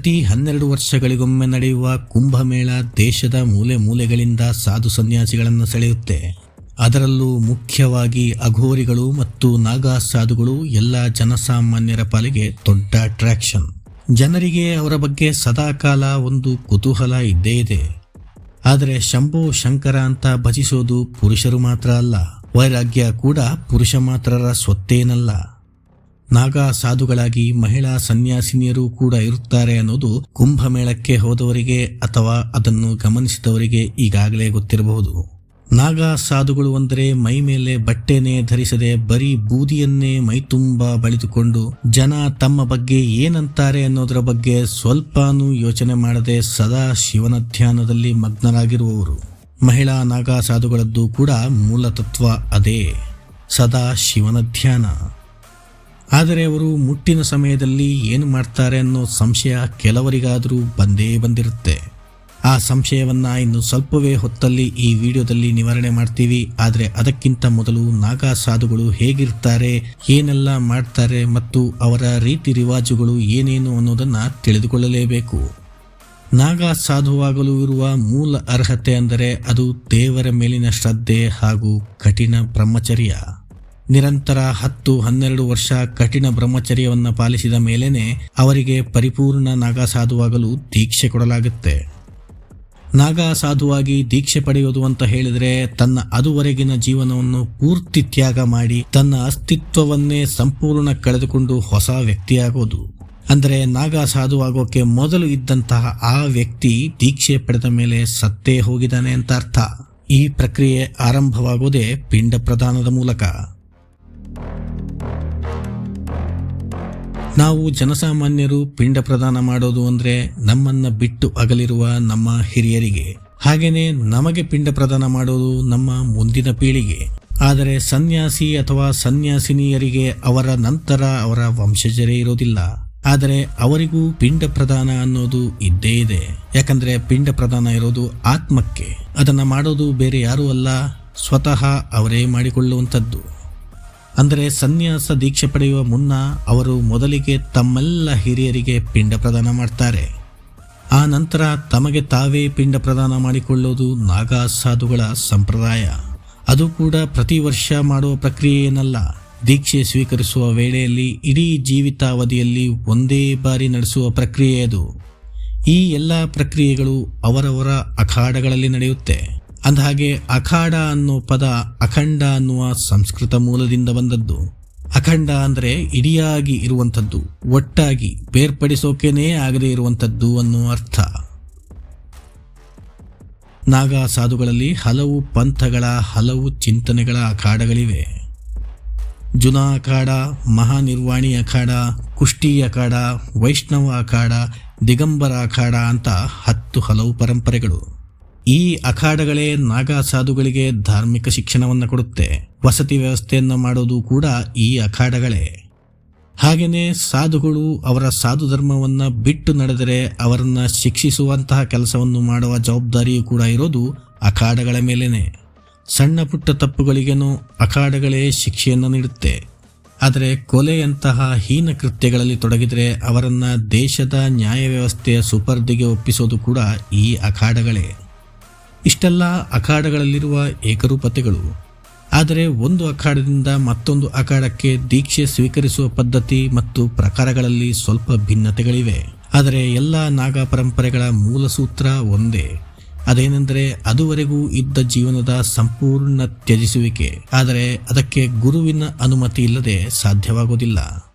ಪ್ರತಿ ಹನ್ನೆರಡು ವರ್ಷಗಳಿಗೊಮ್ಮೆ ನಡೆಯುವ ಕುಂಭಮೇಳ ದೇಶದ ಮೂಲೆ ಮೂಲೆಗಳಿಂದ ಸಾಧು ಸನ್ಯಾಸಿಗಳನ್ನು ಸೆಳೆಯುತ್ತೆ. ಅದರಲ್ಲೂ ಮುಖ್ಯವಾಗಿ ಅಘೋರಿಗಳು ಮತ್ತು ನಾಗಾ ಸಾಧುಗಳು ಎಲ್ಲ ಜನಸಾಮಾನ್ಯರ ಪಾಲಿಗೆ ದೊಡ್ಡ ಅಟ್ರಾಕ್ಷನ್ ಜನರಿಗೆ ಅವರ ಬಗ್ಗೆ ಸದಾಕಾಲ ಒಂದು ಕುತೂಹಲ ಇದ್ದೇ ಇದೆ. ಆದರೆ ಶಂಭೋ ಶಂಕರ ಅಂತ ಭಜಿಸೋದು ಪುರುಷರು ಮಾತ್ರ ಅಲ್ಲ, ವೈರಾಗ್ಯ ಕೂಡ ಪುರುಷ ಮಾತ್ರರ ಸ್ವತ್ತೇನಲ್ಲ. ನಾಗಾ ಸಾಧುಗಳಾಗಿ ಮಹಿಳಾ ಸನ್ಯಾಸಿನಿಯರು ಕೂಡ ಇರುತ್ತಾರೆ ಅನ್ನೋದು ಕುಂಭಮೇಳಕ್ಕೆ ಹೋದವರಿಗೆ ಅಥವಾ ಅದನ್ನು ಗಮನಿಸಿದವರಿಗೆ ಈಗಾಗಲೇ ಗೊತ್ತಿರಬಹುದು. ನಾಗಾ ಸಾಧುಗಳು ಅಂದರೆ ಮೈ ಮೇಲೆ ಬಟ್ಟೆನೇ ಧರಿಸದೆ ಬರೀ ಬೂದಿಯನ್ನೇ ಮೈತುಂಬ ಬಳಿದುಕೊಂಡು ಜನ ತಮ್ಮ ಬಗ್ಗೆ ಏನಂತಾರೆ ಅನ್ನೋದರ ಬಗ್ಗೆ ಸ್ವಲ್ಪನೂ ಯೋಚನೆ ಮಾಡದೆ ಸದಾ ಶಿವನ ಧ್ಯಾನದಲ್ಲಿ ಮಗ್ನರಾಗಿರುವವರು. ಮಹಿಳಾ ನಾಗಾ ಸಾಧುಗಳದ್ದು ಕೂಡ ಮೂಲ ತತ್ವ ಅದೇ. ಸದಾ ಶಿವನ ಧ್ಯಾನ. ಆದರೆ ಅವರು ಮುಟ್ಟಿನ ಸಮಯದಲ್ಲಿ ಏನು ಮಾಡ್ತಾರೆ ಅನ್ನೋ ಸಂಶಯ ಕೆಲವರಿಗಾದರೂ ಬಂದೇ ಬಂದಿರುತ್ತೆ. ಆ ಸಂಶಯವನ್ನು ಇನ್ನು ಸ್ವಲ್ಪವೇ ಹೊತ್ತಲ್ಲಿ ಈ ವಿಡಿಯೋದಲ್ಲಿ ನಿವಾರಣೆ ಮಾಡ್ತೀವಿ. ಆದರೆ ಅದಕ್ಕಿಂತ ಮೊದಲು ನಾಗಾ ಸಾಧುಗಳು ಹೇಗಿರ್ತಾರೆ, ಏನೆಲ್ಲ ಮಾಡ್ತಾರೆ ಮತ್ತು ಅವರ ರೀತಿ ರಿವಾಜುಗಳು ಏನೇನು ಅನ್ನೋದನ್ನು ತಿಳಿದುಕೊಳ್ಳಲೇಬೇಕು. ನಾಗಾ ಸಾಧುವಾಗಲು ಇರುವ ಮೂಲ ಅರ್ಹತೆ ಅಂದರೆ ಅದು ದೇವರ ಮೇಲಿನ ಶ್ರದ್ಧೆ ಹಾಗೂ ಕಠಿಣ ಬ್ರಹ್ಮಚರ್ಯ. ನಿರಂತರ ಹತ್ತು ಹನ್ನೆರಡು ವರ್ಷ ಕಠಿಣ ಬ್ರಹ್ಮಚರ್ಯವನ್ನು ಪಾಲಿಸಿದ ಮೇಲೇನೆ ಅವರಿಗೆ ಪರಿಪೂರ್ಣ ನಾಗಾ ಸಾಧುವಾಗಲು ದೀಕ್ಷೆ ಕೊಡಲಾಗುತ್ತೆ. ನಾಗಾ ಸಾಧುವಾಗಿ ದೀಕ್ಷೆ ಪಡೆಯೋದು ಅಂತ ಹೇಳಿದರೆ ತನ್ನ ಅದುವರೆಗಿನ ಜೀವನವನ್ನು ಪೂರ್ತಿ ತ್ಯಾಗ ಮಾಡಿ ತನ್ನ ಅಸ್ತಿತ್ವವನ್ನೇ ಸಂಪೂರ್ಣ ಕಳೆದುಕೊಂಡು ಹೊಸ ವ್ಯಕ್ತಿಯಾಗೋದು. ಅಂದರೆ ನಾಗಾ ಸಾಧುವಾಗೋಕೆ ಮೊದಲು ಇದ್ದಂತಹ ಆ ವ್ಯಕ್ತಿ ದೀಕ್ಷೆ ಪಡೆದ ಮೇಲೆ ಸತ್ತೇ ಹೋಗಿದ್ದಾನೆ ಅಂತ ಅರ್ಥ. ಈ ಪ್ರಕ್ರಿಯೆ ಆರಂಭವಾಗೋದೇ ಪಿಂಡ ಪ್ರದಾನದ ಮೂಲಕ. ನಾವು ಜನಸಾಮಾನ್ಯರು ಪಿಂಡ ಪ್ರದಾನ ಮಾಡೋದು ಅಂದ್ರೆ ನಮ್ಮನ್ನ ಬಿಟ್ಟು ಅಗಲಿರುವ ನಮ್ಮ ಹಿರಿಯರಿಗೆ. ಹಾಗೇನೆ ನಮಗೆ ಪಿಂಡ ಪ್ರದಾನ ಮಾಡೋದು ನಮ್ಮ ಮುಂದಿನ ಪೀಳಿಗೆ. ಆದರೆ ಸನ್ಯಾಸಿ ಅಥವಾ ಸನ್ಯಾಸಿನಿಯರಿಗೆ ಅವರ ನಂತರ ಅವರ ವಂಶಜರೇ ಇರೋದಿಲ್ಲ ಆದರೆ ಅವರಿಗೂ ಪಿಂಡ ಪ್ರದಾನ ಅನ್ನೋದು ಇದ್ದೇ ಇದೆ. ಯಾಕಂದ್ರೆ ಪಿಂಡ ಪ್ರದಾನ ಇರೋದು ಆತ್ಮಕ್ಕೆ. ಅದನ್ನ ಮಾಡೋದು ಬೇರೆ ಯಾರೂ ಅಲ್ಲ, ಸ್ವತಃ ಅವರೇ ಮಾಡಿಕೊಳ್ಳುವಂಥದ್ದು. ಅಂದರೆ ಸನ್ಯಾಸ ದೀಕ್ಷೆ ಪಡೆಯುವ ಮುನ್ನ ಅವರು ಮೊದಲಿಗೆ ತಮ್ಮೆಲ್ಲ ಹಿರಿಯರಿಗೆ ಪಿಂಡ ಪ್ರದಾನ ಮಾಡ್ತಾರೆ. ಆ ನಂತರ ತಮಗೆ ತಾವೇ ಪಿಂಡ ಪ್ರದಾನ ಮಾಡಿಕೊಳ್ಳೋದು ನಾಗಾ ಸಾಧುಗಳ ಸಂಪ್ರದಾಯ. ಅದು ಕೂಡ ಪ್ರತಿ ವರ್ಷ ಮಾಡುವ ಪ್ರಕ್ರಿಯೆಯೇನಲ್ಲ. ದೀಕ್ಷೆ ಸ್ವೀಕರಿಸುವ ವೇಳೆಯಲ್ಲಿ ಇಡೀ ಜೀವಿತಾವಧಿಯಲ್ಲಿ ಒಂದೇ ಬಾರಿ ನಡೆಸುವ ಪ್ರಕ್ರಿಯೆ ಅದು. ಈ ಎಲ್ಲ ಪ್ರಕ್ರಿಯೆಗಳು ಅವರವರ ಅಖಾಡಗಳಲ್ಲಿ ನಡೆಯುತ್ತೆ. ಅಂದಹಾಗೆ ಅಖಾಡ ಅನ್ನೋ ಪದ ಅಖಂಡ ಅನ್ನುವ ಸಂಸ್ಕೃತ ಮೂಲದಿಂದ ಬಂದದ್ದು. ಅಖಂಡ ಅಂದರೆ ಇಡಿಯಾಗಿ ಇರುವಂಥದ್ದು, ಒಟ್ಟಾಗಿ ಬೇರ್ಪಡಿಸೋಕೆನೇ ಆಗದೇ ಇರುವಂಥದ್ದು ಅನ್ನುವ ಅರ್ಥ. ನಾಗಾ ಸಾಧುಗಳಲ್ಲಿ ಹಲವು ಪಂಥಗಳ, ಹಲವು ಚಿಂತನೆಗಳ ಅಖಾಡಗಳಿವೆ. ಜುನಾ ಅಖಾಡ, ಮಹಾನಿರ್ವಾಣಿ ಅಖಾಡ ಕುಷ್ಟಿ ಅಖಾಡ, ವೈಷ್ಣವ ಅಖಾಡ, ದಿಗಂಬರ ಅಖಾಡ ಅಂತ ಹತ್ತು ಹಲವು ಪರಂಪರೆಗಳು. ಈ ಅಖಾಡಗಳೇ ನಾಗಾ ಸಾಧುಗಳಿಗೆ ಧಾರ್ಮಿಕ ಶಿಕ್ಷಣವನ್ನು ಕೊಡುತ್ತೆ. ವಸತಿ ವ್ಯವಸ್ಥೆಯನ್ನು ಮಾಡೋದು ಕೂಡ ಈ ಅಖಾಡಗಳೇ. ಹಾಗೆಯೇ ಸಾಧುಗಳು ಅವರ ಸಾಧು ಧರ್ಮವನ್ನು ಬಿಟ್ಟು ನಡೆದರೆ ಅವರನ್ನು ಶಿಕ್ಷಿಸುವಂತಹ ಕೆಲಸವನ್ನು ಮಾಡುವ ಜವಾಬ್ದಾರಿಯೂ ಕೂಡ ಇರೋದು ಅಖಾಡಗಳ ಮೇಲೇನೆ. ಸಣ್ಣ ಪುಟ್ಟ ತಪ್ಪುಗಳಿಗೇನು ಅಖಾಡಗಳೇ ಶಿಕ್ಷೆಯನ್ನು ನೀಡುತ್ತೆ. ಆದರೆ ಕೊಲೆಯಂತಹ ಹೀನ ಕೃತ್ಯಗಳಲ್ಲಿ ತೊಡಗಿದರೆ ಅವರನ್ನು ದೇಶದ ನ್ಯಾಯ ವ್ಯವಸ್ಥೆಯ ಸುಪರ್ದಿಗೆ ಒಪ್ಪಿಸೋದು ಕೂಡ ಈ ಅಖಾಡಗಳೇ. ಇಷ್ಟೆಲ್ಲ ಅಖಾಡಗಳಲ್ಲಿರುವ ಏಕರೂಪತೆಗಳು. ಆದರೆ ಒಂದು ಅಖಾಡದಿಂದ ಮತ್ತೊಂದು ಅಖಾಡಕ್ಕೆ ದೀಕ್ಷೆ ಸ್ವೀಕರಿಸುವ ಪದ್ಧತಿ ಮತ್ತು ಪ್ರಕಾರಗಳಲ್ಲಿ ಸ್ವಲ್ಪ ಭಿನ್ನತೆಗಳಿವೆ. ಆದರೆ ಎಲ್ಲ ನಾಗ ಪರಂಪರೆಗಳ ಮೂಲ ಸೂತ್ರ ಒಂದೇ. ಅದೇನೆಂದರೆ ಅದುವರೆಗೂ ಇದ್ದ ಜೀವನದ ಸಂಪೂರ್ಣ ತ್ಯಜಿಸುವಿಕೆ. ಆದರೆ ಅದಕ್ಕೆ ಗುರುವಿನ ಅನುಮತಿ ಇಲ್ಲದೆ ಸಾಧ್ಯವಾಗೋದಿಲ್ಲ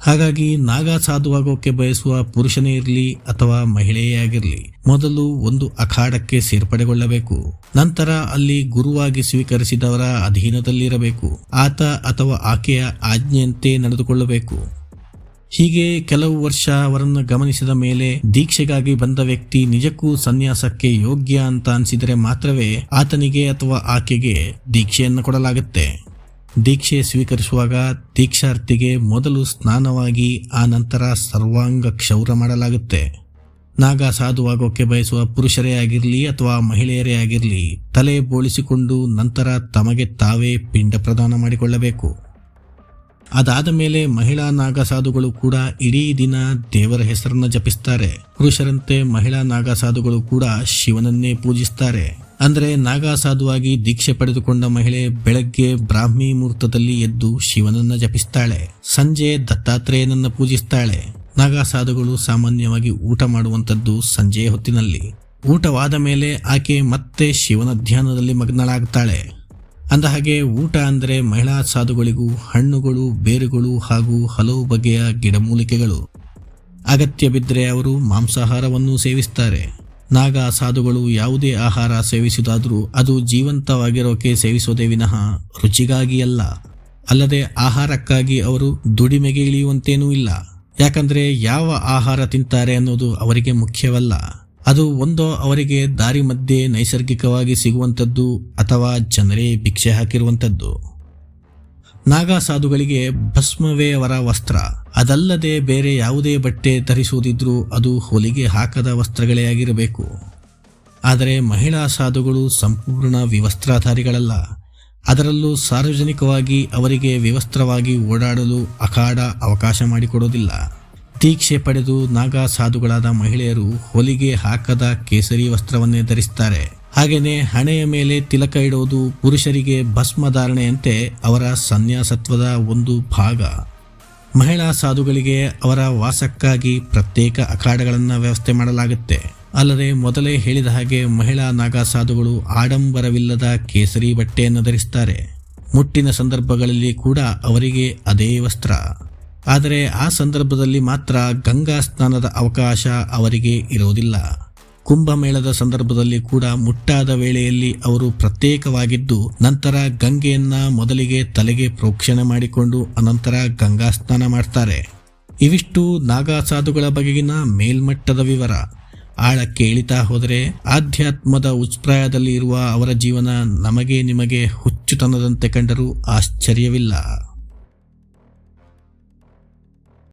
ಹಾಗಾಗಿ ನಾಗ ಸಾಧುವಾಗೋಕೆ ಬಯಸುವ ಪುರುಷನೇ ಇರಲಿ ಅಥವಾ ಮಹಿಳೆಯೇ ಆಗಿರಲಿ, ಮೊದಲು ಒಂದು ಅಖಾಡಕ್ಕೆ ಸೇರ್ಪಡೆಗೊಳ್ಳಬೇಕು. ನಂತರ ಅಲ್ಲಿ ಗುರುವಾಗಿ ಸ್ವೀಕರಿಸಿದವರ ಅಧೀನದಲ್ಲಿರಬೇಕು. ಆತ ಅಥವಾ ಆಕೆಯ ಆಜ್ಞೆಯಂತೆ ನಡೆದುಕೊಳ್ಳಬೇಕು. ಹೀಗೆ ಕೆಲವು ವರ್ಷ ಅವರನ್ನು ಗಮನಿಸಿದ ಮೇಲೆ ದೀಕ್ಷೆಗಾಗಿ ಬಂದ ವ್ಯಕ್ತಿ ನಿಜಕ್ಕೂ ಸನ್ಯಾಸಕ್ಕೆ ಯೋಗ್ಯ ಅಂತ ಅನಿಸಿದರೆ ಮಾತ್ರವೇ ಆತನಿಗೆ ಅಥವಾ ಆಕೆಗೆ ದೀಕ್ಷೆಯನ್ನು ಕೊಡಲಾಗುತ್ತೆ. ದೀಕ್ಷೆ ಸ್ವೀಕರಿಸುವಾಗ ದೀಕ್ಷಾರ್ಥಿಗೆ ಮೊದಲು ಸ್ನಾನವಾಗಿ, ಆ ನಂತರ ಸರ್ವಾಂಗ ಕ್ಷೌರ ಮಾಡಲಾಗುತ್ತೆ. ನಾಗ ಸಾಧುವಾಗೋಕೆ ಬಯಸುವ ಪುರುಷರೇ ಆಗಿರಲಿ ಅಥವಾ ಮಹಿಳೆಯರೇ ಆಗಿರಲಿ, ತಲೆ ಬೋಳಿಸಿಕೊಂಡು ನಂತರ ತಮಗೆ ತಾವೇ ಪಿಂಡ ಪ್ರದಾನ ಮಾಡಿಕೊಳ್ಳಬೇಕು. ಅದಾದ ಮೇಲೆ ಮಹಿಳಾ ನಾಗಸಾಧುಗಳು ಕೂಡ ಇಡೀ ದಿನ ದೇವರ ಹೆಸರನ್ನು ಜಪಿಸ್ತಾರೆ. ಪುರುಷರಂತೆ ಮಹಿಳಾ ನಾಗಸಾಧುಗಳು ಕೂಡ ಶಿವನನ್ನೇ ಪೂಜಿಸ್ತಾರೆ. ಅಂದ್ರೆ ನಾಗಾಸಾಧುವಾಗಿ ದೀಕ್ಷೆ ಪಡೆದುಕೊಂಡ ಮಹಿಳೆ ಬೆಳಗ್ಗೆ ಬ್ರಾಹ್ಮಿ ಮುಹೂರ್ತದಲ್ಲಿ ಎದ್ದು ಶಿವನನ್ನ ಜಪಿಸ್ತಾಳೆ. ಸಂಜೆ ದತ್ತಾತ್ರೇಯನನ್ನ ಪೂಜಿಸ್ತಾಳೆ. ನಾಗಾಸಾಧುಗಳು ಸಾಮಾನ್ಯವಾಗಿ ಊಟ ಮಾಡುವಂಥದ್ದು ಸಂಜೆಯ ಹೊತ್ತಿನಲ್ಲಿ. ಊಟವಾದ ಮೇಲೆ ಆಕೆ ಮತ್ತೆ ಶಿವನ ಧ್ಯಾನದಲ್ಲಿ ಮಗ್ನಳಾಗ್ತಾಳೆ. ಅಂದಹಾಗೆ ಊಟ ಅಂದರೆ ಮಹಿಳಾ ಸಾಧುಗಳಿಗೂ ಹಣ್ಣುಗಳು, ಬೇರುಗಳು ಹಾಗೂ ಹಲವು ಬಗೆಯ ಗಿಡಮೂಲಿಕೆಗಳು. ಅಗತ್ಯ ಬಿದ್ದರೆ ಅವರು ಮಾಂಸಾಹಾರವನ್ನು ಸೇವಿಸ್ತಾರೆ. ನಾಗ ಸಾಧುಗಳು ಯಾವುದೇ ಆಹಾರ ಸೇವಿಸುವುದಾದರೂ ಅದು ಜೀವಂತವಾಗಿರೋಕೆ ಸೇವಿಸೋದೇ ವಿನಃ ರುಚಿಗಾಗಿ ಅಲ್ಲ ಅಲ್ಲದೆ ಆಹಾರಕ್ಕಾಗಿ ಅವರು ದುಡಿಮೆಗೆ ಇಳಿಯುವಂತೇನೂ ಇಲ್ಲ. ಯಾಕಂದರೆ ಯಾವ ಆಹಾರ ತಿಂತಾರೆ ಅನ್ನೋದು ಅವರಿಗೆ ಮುಖ್ಯವಲ್ಲ. ಅದು ಒಂದೋ ಅವರಿಗೆ ದಾರಿ ಮಧ್ಯೆ ನೈಸರ್ಗಿಕವಾಗಿ ಸಿಗುವಂಥದ್ದು ಅಥವಾ ಜನರೇ ಭಿಕ್ಷೆ ಹಾಕಿರುವಂಥದ್ದು ನಾಗಾ ಸಾಧುಗಳಿಗೆ ಭಸ್ಮವೇ ಅವರ ವಸ್ತ್ರ. ಅದಲ್ಲದೆ ಬೇರೆ ಯಾವುದೇ ಬಟ್ಟೆ ಧರಿಸುವುದಿದ್ರೂ ಅದು ಹೊಲಿಗೆ ಹಾಕದ ವಸ್ತ್ರಗಳೇ ಆಗಿರಬೇಕು. ಆದರೆ ಮಹಿಳಾ ಸಾಧುಗಳು ಸಂಪೂರ್ಣ ವಿವಸ್ತ್ರಧಾರಿಗಳಲ್ಲ. ಅದರಲ್ಲೂ ಸಾರ್ವಜನಿಕವಾಗಿ ಅವರಿಗೆ ವಿವಸ್ತ್ರವಾಗಿ ಓಡಾಡಲು ಅಖಾಡ ಅವಕಾಶ ಮಾಡಿಕೊಡೋದಿಲ್ಲ. ದೀಕ್ಷೆ ಪಡೆದು ನಾಗಾ ಸಾಧುಗಳಾದ ಮಹಿಳೆಯರು ಹೊಲಿಗೆ ಹಾಕದ ಕೇಸರಿ ವಸ್ತ್ರವನ್ನೇ ಧರಿಸ್ತಾರೆ. ಹಾಗೆಯೇ ಹಣೆಯ ಮೇಲೆ ತಿಲಕ ಇಡುವುದು ಪುರುಷರಿಗೆ ಭಸ್ಮಧಾರಣೆಯಂತೆ ಅವರ ಸನ್ಯಾಸತ್ವದ ಒಂದು ಭಾಗ. ಮಹಿಳಾ ಸಾಧುಗಳಿಗೆ ಅವರ ವಾಸಕ್ಕಾಗಿ ಪ್ರತ್ಯೇಕ ಅಖಾಡಗಳನ್ನು ವ್ಯವಸ್ಥೆ ಮಾಡಲಾಗುತ್ತೆ. ಅಲ್ಲದೆ ಮೊದಲೇ ಹೇಳಿದ ಹಾಗೆ ಮಹಿಳಾ ನಾಗಾ ಸಾಧುಗಳು ಆಡಂಬರವಿಲ್ಲದ ಕೇಸರಿ ಬಟ್ಟೆಯನ್ನು ಧರಿಸ್ತಾರೆ. ಮುಟ್ಟಿನ ಸಂದರ್ಭಗಳಲ್ಲಿ ಕೂಡ ಅವರಿಗೆ ಅದೇ ವಸ್ತ್ರ. ಆದರೆ ಆ ಸಂದರ್ಭದಲ್ಲಿ ಮಾತ್ರ ಗಂಗಾ ಸ್ನಾನದ ಅವಕಾಶ ಅವರಿಗೆ ಇರುವುದಿಲ್ಲ. ಕುಂಭಮೇಳದ ಸಂದರ್ಭದಲ್ಲಿ ಕೂಡ ಮುಟ್ಟಾದ ವೇಳೆಯಲ್ಲಿ ಅವರು ಪ್ರತ್ಯೇಕವಾಗಿದ್ದು, ನಂತರ ಗಂಗೆಯನ್ನ ಮೊದಲಿಗೆ ತಲೆಗೆ ಪ್ರೋಕ್ಷಣೆ ಮಾಡಿಕೊಂಡು ಅನಂತರ ಗಂಗಾ ಸ್ನಾನ ಮಾಡ್ತಾರೆ. ಇವಿಷ್ಟು ನಾಗಾ ಸಾಧುಗಳ ಬಗೆಗಿನ ಮೇಲ್ಮಟ್ಟದ ವಿವರ. ಆಳಕ್ಕೆ ಇಳಿತಾ ಹೋದರೆ ಆಧ್ಯಾತ್ಮದ ಉತ್ಪ್ರಾಯದಲ್ಲಿ ಇರುವ ಅವರ ಜೀವನ ನಮಗೆ ನಿಮಗೆ ಹುಚ್ಚುತನದಂತೆ ಕಂಡರೂ ಆಶ್ಚರ್ಯವಿಲ್ಲ.